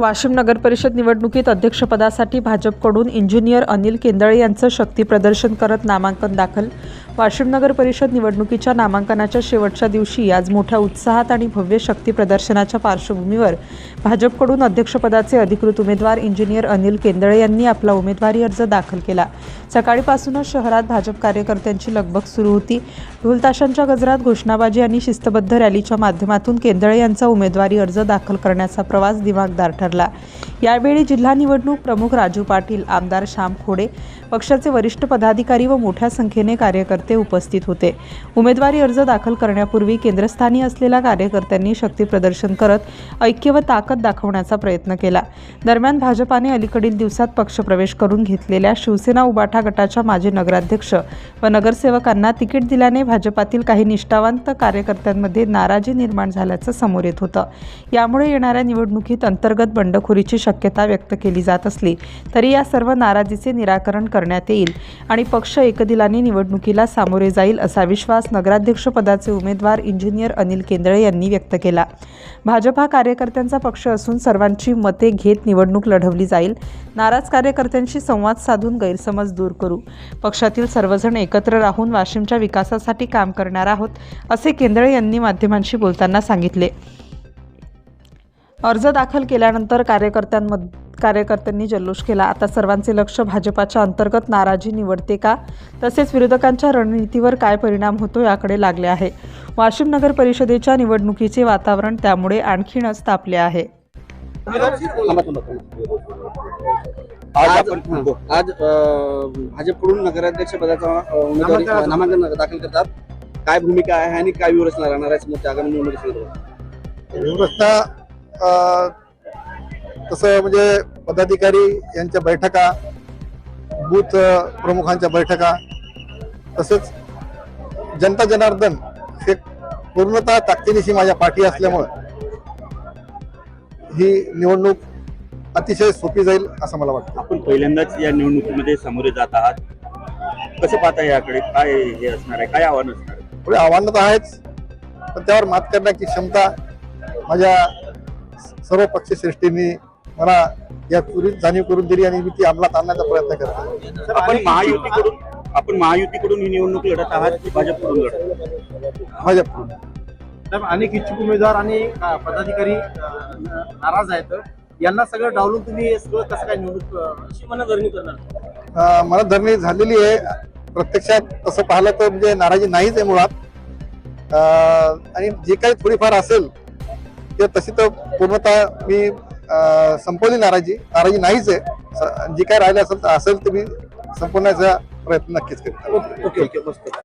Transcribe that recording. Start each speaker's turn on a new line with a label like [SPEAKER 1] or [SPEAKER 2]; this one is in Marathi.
[SPEAKER 1] वाशिम नगर परिषद निवडणुकीत अध्यक्षपदासाठी भाजपकडून इंजिनियर अनिल केंदळे यांचं शक्ती प्रदर्शन करत नामांकन दाखल. वाशिम नगर परिषद निवडणुकीच्या नामांकनाच्या शेवटच्या दिवशी आज मोठ्या उत्साहात आणि भव्य शक्ती प्रदर्शनाच्या पार्श्वभूमीवर भाजपकडून अध्यक्षपदाचे अधिकृत उमेदवार इंजिनियर अनिल केंदळे यांनी आपला उमेदवारी अर्ज दाखल केला. सकाळीपासूनच शहरात भाजप कार्यकर्त्यांची लगबग सुरू होती. ढोलताशांच्या गजरात घोषणाबाजी आणि शिस्तबद्ध रॅलीच्या माध्यमातून केंदळे यांचा उमेदवारी अर्ज दाखल करण्याचा प्रवास दिमागदार ठरला. ठरला यावेळी जिल्हा निवडणूक प्रमुख राजू पाटील आमदार श्याम खोडे पक्षाचे वरिष्ठ पदाधिकारी व मोठ्या संख्येने कार्यकर्ते उपस्थित होते. उमेदवारी अर्ज दाखल करण्यापूर्वी केंद्रस्थानी असलेल्या कार्यकर्त्यांनी शक्ती प्रदर्शन करत ऐक्य व ताकद दाखवण्याचा प्रयत्न केला. दरम्यान भाजपाने अलीकडील दिवसात पक्षप्रवेश करून घेतलेल्या शिवसेना उबाठा गटाच्या माजी नगराध्यक्ष व नगरसेवकांना तिकीट दिल्याने भाजपातील काही निष्ठावंत कार्यकर्त्यांमध्ये नाराजी निर्माण झाल्याचं समोर येत होतं. यामुळे येणाऱ्या निवडणुकीत अंतर्गत बंडखोरीची शक्यता व्यक्त केली जात असली तरी या सर्व नाराजीचे निराकरण करण्यात येईल आणि पक्ष एकदिलाने निवडणुकीला सामोरे जाईल असा विश्वास नगराध्यक्षपदाचे उमेदवार इंजिनियर अनिल केंदळे यांनी व्यक्त केला. भाजप हा कार्यकर्त्यांचा पक्ष असून सर्वांची मते घेत निवडणूक लढवली जाईल. नाराज कार्यकर्त्यांशी संवाद साधून गैरसमज दूर करू. पक्षातील सर्वजण एकत्र राहून वाशिमच्या विकासासाठी काम करणार आहोत असे केंदळे यांनी माध्यमांशी बोलताना सांगितले. अर्ज दाखल केल्यानंतर कार्यकर्त्यांमध कार्यकर्त्यांनी जल्लोष केला. आता सर्वांचे लक्ष भाजपाच्या अंतर्गत नाराजी निवडते का? तसेच विरोधकांच्या रणनीतीवर काय परिणाम होतो याकडे लागले आहे. वाशिम नगर परिषदेच्या निवडणुकीचे वातावरण त्यामुळे आणखीनच तापले आहे.
[SPEAKER 2] आज आपण आज भाजपकडून नगराध्यक्ष पदाचा उमेदवारी
[SPEAKER 3] नामांकन-
[SPEAKER 2] दाखल करतात. काय भूमिका आहे आणि काय व्यवस्था राहणार आहे? समोरच्या आगामी निवडणुकीसंदर्भात.
[SPEAKER 3] व्यवस्था तसं म्हणजे पदाधिकारी यांच्या बैठका बूथ प्रमुखांच्या बैठका तसेच जनता जनार्दन हे पूर्णतः ताकदीनिशी माझ्या पाठी असल्यामुळं ही निवडणूक अतिशय सोपी जाईल असं मला वाटतं.
[SPEAKER 4] आपण पहिल्यांदाच या निवडणुकीमध्ये सामोरे जात आहात. कसं पाहता याकडे? काय हे असणार आहे? काय आव्हान असणार आहे?
[SPEAKER 3] पुढे आव्हानं तर आहेच पण त्यावर मात करण्याची क्षमता माझ्या सर्व पक्षश्रेष्ठींनी मला या पूर्वीच जाणीव करून दिली आणि मी ती अंमलात आणण्याचा प्रयत्न करतो
[SPEAKER 4] आपण महायुतीकडून आपण महायुतीकडून ही निवडणूक लढत आहात की भाजपकडून लढत
[SPEAKER 3] भाजप
[SPEAKER 5] साहेब, अनेक इच्छुक उमेदवार आणि पदाधिकारी नाराज आहेत. यांना सगळं डावलून तुम्ही हे सगळं कसं काय निवडणूक करणार?
[SPEAKER 3] अं, मला धरणी झालेली आहे. प्रत्यक्षात तसं पाहिलं तर म्हणजे नाराजी नाहीच आहे मुळात. अं, आणि जे काही थोडीफार असेल ते तशी तर पूर्णतः मी संपवली नाराजी. नाराजी नाहीच आहे. जी काय राहिलं असेल तर असेल तर मी संपवण्याचा प्रयत्न नक्कीच करतो
[SPEAKER 2] ओके ओके मस्त.